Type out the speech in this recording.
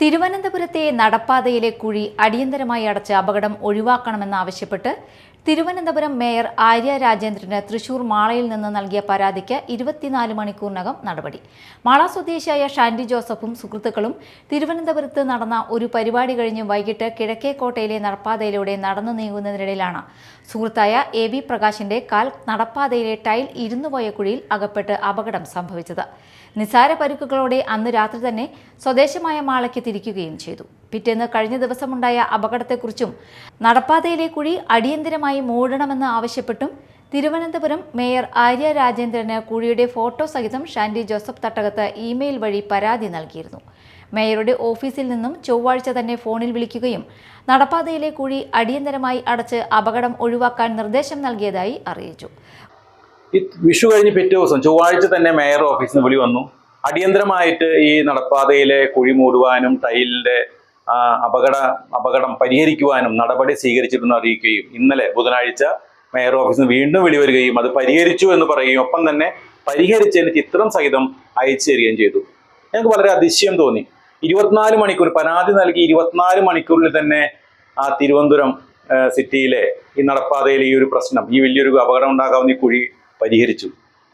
തിരുവനന്തപുരത്തെ നടപ്പാതയിലെ കുഴി അടിയന്തരമായി അടച്ച് അപകടം ഒഴിവാക്കണമെന്നാവശ്യപ്പെട്ട് തിരുവനന്തപുരം മേയർ ആര്യ രാജേന്ദ്രന് തൃശൂർ മാളയിൽ നിന്ന് നൽകിയ പരാതിക്ക് ഇരുപത്തിനാല് മണിക്കൂറിനകം നടപടി. മാള സ്വദേശിയായ ഷാൻഡി ജോസഫും സുഹൃത്തുക്കളും തിരുവനന്തപുരത്ത് നടന്ന ഒരു പരിപാടി കഴിഞ്ഞ് വൈകിട്ട് കിഴക്കേക്കോട്ടയിലെ നടപ്പാതയിലൂടെ നടന്നു നീങ്ങുന്നതിനിടയിലാണ്. സുഹൃത്തായ എ ബി പ്രകാശിന്റെ കാൽ നടപ്പാതയിലെ ടൈൽ ഇരുന്നുപോയ കുഴിയിൽ അകപ്പെട്ട് അപകടം സംഭവിച്ചത്. നിസാര പരുക്കുകളോടെ അന്ന് രാത്രി തന്നെ സ്വദേശമായ മാളയ്ക്ക് തിരിക്കുകയും ചെയ്തു. പിറ്റേന്ന് കഴിഞ്ഞ ദിവസമുണ്ടായ അപകടത്തെക്കുറിച്ചും നടപ്പാതയിലെ കുഴി അടിയന്തരമായി മൂടണമെന്ന് ആവശ്യപ്പെട്ടും തിരുവനന്തപുരം മേയർ ആര്യ രാജേന്ദ്രന് കുഴിയുടെ ഫോട്ടോ സഹിതം ഷാൻഡി ജോസഫ് തട്ടകത്ത് ഇമെയിൽ വഴി പരാതി നൽകിയിരുന്നു. മേയറുടെ ഓഫീസിൽ നിന്നും ചൊവ്വാഴ്ച തന്നെ ഫോണിൽ വിളിക്കുകയും നടപ്പാതയിലെ കുഴി അടിയന്തരമായി അടച്ച് അപകടം ഒഴിവാക്കാൻ നിർദ്ദേശം നൽകിയതായി അറിയിച്ചു. വിഷു കഴിഞ്ഞ് പിറ്റേ ദിവസം ചൊവ്വാഴ്ച തന്നെ മേയർ ഓഫീസിൽ വിളി വന്നു. അടിയന്തരമായിട്ട് ഈ നടപ്പാതയിലെ കുഴി മൂടുവാനും ടൈലിന്റെ അപകട അപകടം പരിഹരിക്കുവാനും നടപടി സ്വീകരിച്ചിരുന്നു അറിയിക്കുകയും ഇന്നലെ ബുധനാഴ്ച മേയർ ഓഫീസിൽ നിന്ന് വീണ്ടും വിളി വരികയും അത് പരിഹരിച്ചു എന്ന് പറയുകയും ഒപ്പം തന്നെ പരിഹരിച്ചതിന് ചിത്രം സഹിതം അയച്ചു തരികയും ചെയ്തു. ഞങ്ങൾക്ക് വളരെ അതിശയം തോന്നി. ഇരുപത്തിനാല് മണിക്കൂർ പരാതി നൽകി ഇരുപത്തിനാല് മണിക്കൂറിൽ തന്നെ ആ തിരുവനന്തപുരം സിറ്റിയിലെ ഈ നടപ്പാതയിലെ ഈ ഒരു പ്രശ്നം ഈ വലിയൊരു അപകടം ഉണ്ടാകാവുന്ന ഈ കുഴി പരിഹരിച്ചു.